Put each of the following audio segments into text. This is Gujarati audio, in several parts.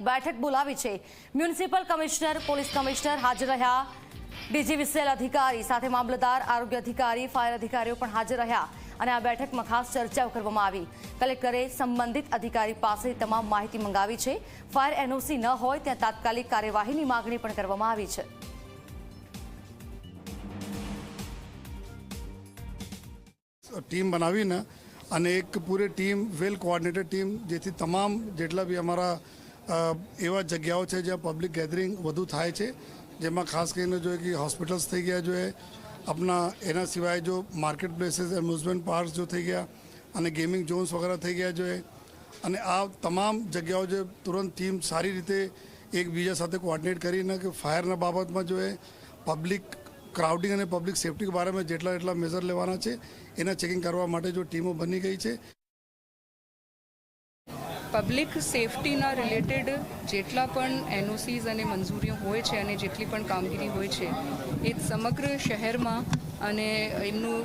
બેઠક બોલાવી છે. મ્યુનિસિપલ કમિશનર, પોલીસ કમિશનર હાજર રહ્યા. ડીજીવીસીએલ અધિકારી સાથે મામલતદાર, આરોગ્ય અધિકારી, ફાયર અધિકારીઓ પણ હાજર રહ્યા અને આ બેઠકમાં ખાસ ચર્ચાઓ કરવામાં આવી. કલેક્ટરે સંબંધિત અધિકારી પાસે તમામ માહિતી મંગાવી છે. ફાયર એનઓસી ન હોય ત્યાં તાત્કાલિક કાર્યવાહીની માગણી પણ કરવામાં આવી છે. ટીમ બનાવીને અને એક પૂરી ટીમ, વેલ કોઓર્ડિનેટેડ ટીમ, જેથી તમામ જેટલા બી અમારા એવા જગ્યાઓ છે જ્યાં પબ્લિક ગેધરિંગ વધુ થાય છે, જેમાં ખાસ કરીને જોઈએ કે હોસ્પિટલ્સ થઈ ગયા જોઈએ આપણા એના સિવાય જો માર્કેટ પ્લેસીસ એમ્યુઝમેન્ટ પાર્ક જો થઈ ગયા, અને ગેમિંગ ઝોન્સ વગેરે થઈ ગયા જોઈએ અને આ તમામ જગ્યાઓ જે તુરંત ટીમ સારી રીતે એકબીજા સાથે કોઓર્ડિનેટ કરીને કે ફાયરના બાબતમાં જોઈએ પબ્લિક ક્રાઉડિંગ અને પબ્લિક સેફટી બારેમાં જેટલા એટલા મેઝર લેવાના છે, એના ચેકિંગ કરવા માટે જો ટીમો બની ગઈ છે. પબ્લિક સેફટીના રિલેટેડ જેટલા પણ એનઓસીઝ અને મંજૂરીઓ હોય છે અને જેટલી પણ કામગીરી હોય છે એ સમગ્ર શહેરમાં અને એમનું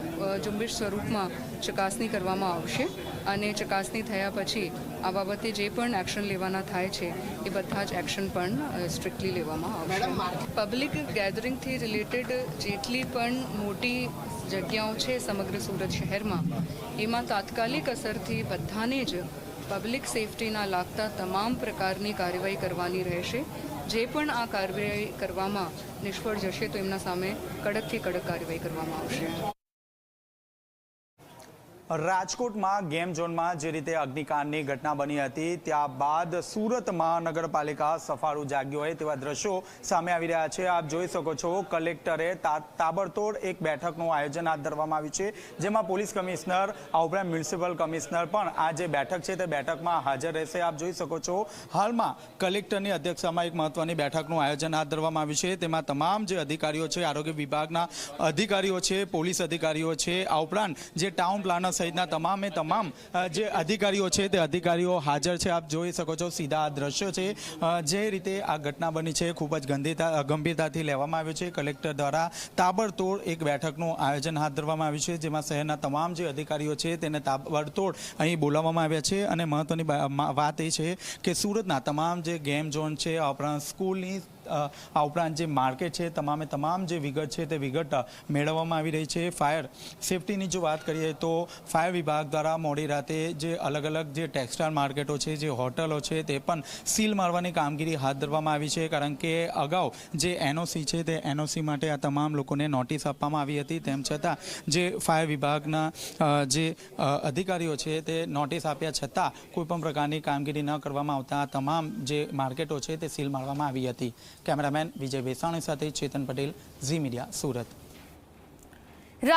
ઝુંબેશ સ્વરૂપમાં ચકાસણી કરવામાં આવશે અને ચકાસણી થયા પછી આ બાબતે જે પણ એક્શન લેવાના થાય છે એ બધા જ એક્શન પણ સ્ટ્રિક્ટલી લેવામાં આવશે. પબ્લિક ગેધરિંગથી રિલેટેડ જેટલી પણ મોટી જગ્યાઓ છે સમગ્ર સુરત શહેરમાં એમાં તાત્કાલિક અસરથી બધાને જ પબ્લિક સેફટીના લાગતા તમામ પ્રકારની કાર્યવાહી કરવાની રહેશે. જે પણ આ કાર્યવાહી કરવામાં નિષ્ફળ જશે તો એમના સામે કડકથી કડક કાર્યવાહી કરવામાં આવશે. રાજકોટમાં ગેમ ઝોનમાં જે રીતે અગ્નિકાંડની ઘટના બની હતી, ત્યારબાદ સુરત મહાનગરપાલિકા સફાળું જાગ્યું હોય તેવા દ્રશ્યો સામે આવી રહ્યા છે. આપ જોઈ શકો છો, કલેક્ટરે તાબડતોડ એક બેઠકનું આયોજન હાથ ધરવામાં આવ્યું છે, જેમાં પોલીસ કમિશનર, આ ઉપરાંત મ્યુનિસિપલ કમિશનર પણ આ જે બેઠક છે તે બેઠકમાં હાજર રહેશે. આપ જોઈ શકો છો, હાલમાં કલેક્ટરની અધ્યક્ષતામાં એક મહત્વની બેઠકનું આયોજન હાથ ધરવામાં આવ્યું છે. તેમાં તમામ જે અધિકારીઓ છે, આરોગ્ય વિભાગના અધિકારીઓ છે, પોલીસ અધિકારીઓ છે, આ ઉપરાંત જે ટાઉન પ્લાનર સહિતના તમામે તમામ જે અધિકારીઓ છે તે અધિકારીઓ હાજર છે. આપ જોઈ શકો છો સીધા આ દ્રશ્યો છે. જે રીતે આ ઘટના બની છે ખૂબ જ ગંભીરતા, ગંભીરતાથી લેવામાં આવ્યું છે. કલેક્ટર દ્વારા તાબડતોડ એક બેઠકનું આયોજન હાથ ધરવામાં આવ્યું છે, જેમાં શહેરના તમામ જે અધિકારીઓ છે તેને તાબડતોડ અહીં બોલાવવામાં આવ્યા છે. અને મહત્વની વાત એ છે કે સુરતના તમામ જે ગેમ ઝોન છે આ ઉપરાંત સ્કૂલની આ ઉપરાંત જે માર્કેટ છે, તમામે તમામ જે વિગત છે તે વિગત મેળવવામાં આવી રહી છે. ફાયર સેફટીની જો વાત કરીએ તો ફાયર વિભાગ દ્વારા મોડી રાતે જે અલગ અલગ જે ટેક્સટાઇલ માર્કેટો છે, જે હોટલો છે, તે પણ સીલ મારવાની કામગીરી હાથ ધરવામાં આવી છે. કારણ કે અગાઉ જે એનઓસી છે, તે એનઓસી માટે આ તમામ લોકોને નોટિસ આપવામાં આવી હતી. તેમ છતાં જે ફાયર વિભાગના જે અધિકારીઓ છે, તે નોટિસ આપ્યા છતાં કોઈ પણ પ્રકારની કામગીરી ન કરવામાં આવતા તમામ જે માર્કેટો છે, તે સીલ મારવામાં આવી હતી. કેમેરામેન વિજય વેસાણી સાથે ચેતન પટેલ ઝી મીડિયા સુરત.